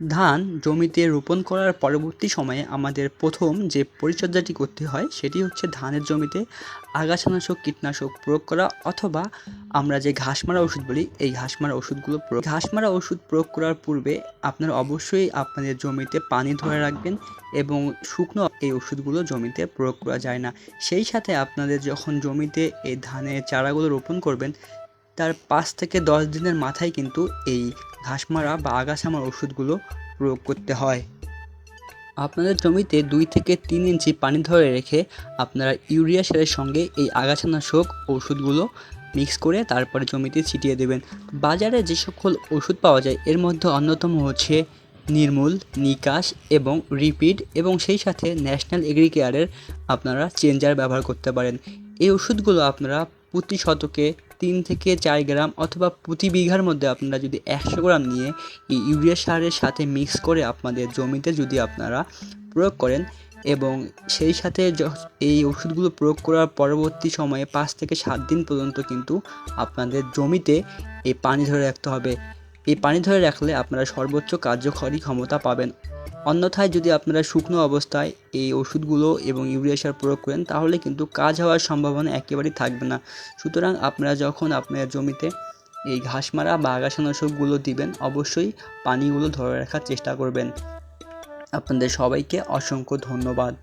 ধান জমিতে রোপণ করার পরবর্তী সময়ে আমাদের প্রথম যে পরিচর্যাটি করতে হয়, সেটি হচ্ছে ধানের জমিতে আগাছানাশক কীটনাশক প্রয়োগ করা অথবা আমরা যে ঘাস মারা ওষুধ বলি, এই ঘাস মারা ওষুধগুলো প্রয়োগ ঘাস মারা ওষুধ প্রয়োগ করার পূর্বে আপনারা অবশ্যই আপনাদের জমিতে পানি ধরে রাখবেন এবং শুকনো এই ওষুধগুলো জমিতে প্রয়োগ করা যায় না। সেই সাথে আপনাদের যখন জমিতে এই ধানের চারাগুলো রোপণ করবেন, তার পাঁচ থেকে দশ দিনের মাথায় কিন্তু এই ঘাস মারা বা আগাছা মারা ওষুধগুলো প্রয়োগ করতে হয়। আপনাদের জমিতে দুই থেকে তিন ইঞ্চি পানি ধরে রেখে আপনারা ইউরিয়া সারের সঙ্গে এই আগাছানাশক ওষুধগুলো মিক্স করে তারপরে জমিতে ছিটিয়ে দেবেন। বাজারে যে সকল ওষুধ পাওয়া যায়, এর মধ্যে অন্যতম হচ্ছে নির্মূল, নিকাশ এবং রিপিড এবং সেই সাথে ন্যাশনাল এগ্রিকেয়ারের আপনারা চেঞ্জার ব্যবহার করতে পারেন। এই ওষুধগুলো আপনারা প্রতি শতকে তিন থেকে চার গ্রাম অথবা প্রতি বিঘার মধ্যে আপনারা যদি একশো গ্রাম নিয়ে এই ইউরিয়া সারের সাথে মিক্স করে আপনাদের জমিতে যদি আপনারা প্রয়োগ করেন এবং সেই সাথে এই ওষুধগুলো প্রয়োগ করার পরবর্তী সময়ে পাঁচ থেকে সাত দিন পর্যন্ত কিন্তু আপনাদের জমিতে এই পানি ধরে রাখতে হবে। এই পানি ধরে রাখলে আপনারা সর্বোচ্চ কার্যকরী ক্ষমতা পাবেন। অন্যথায় যদি আপনারা শুকনো অবস্থায় এই ওষুধগুলো এবং ইউরিয়া সার প্রয়োগ করেন, তাহলে কিন্তু কাজ হওয়ার সম্ভাবনা একেবারেই থাকবে না। সুতরাং আপনারা যখন আপনার জমিতে এই ঘাস মারা বা আগাছানাশকগুলো দিবেন, অবশ্যই পানিগুলো ধরে রাখার চেষ্টা করবেন। আপনাদের সবাইকে অসংখ্য ধন্যবাদ।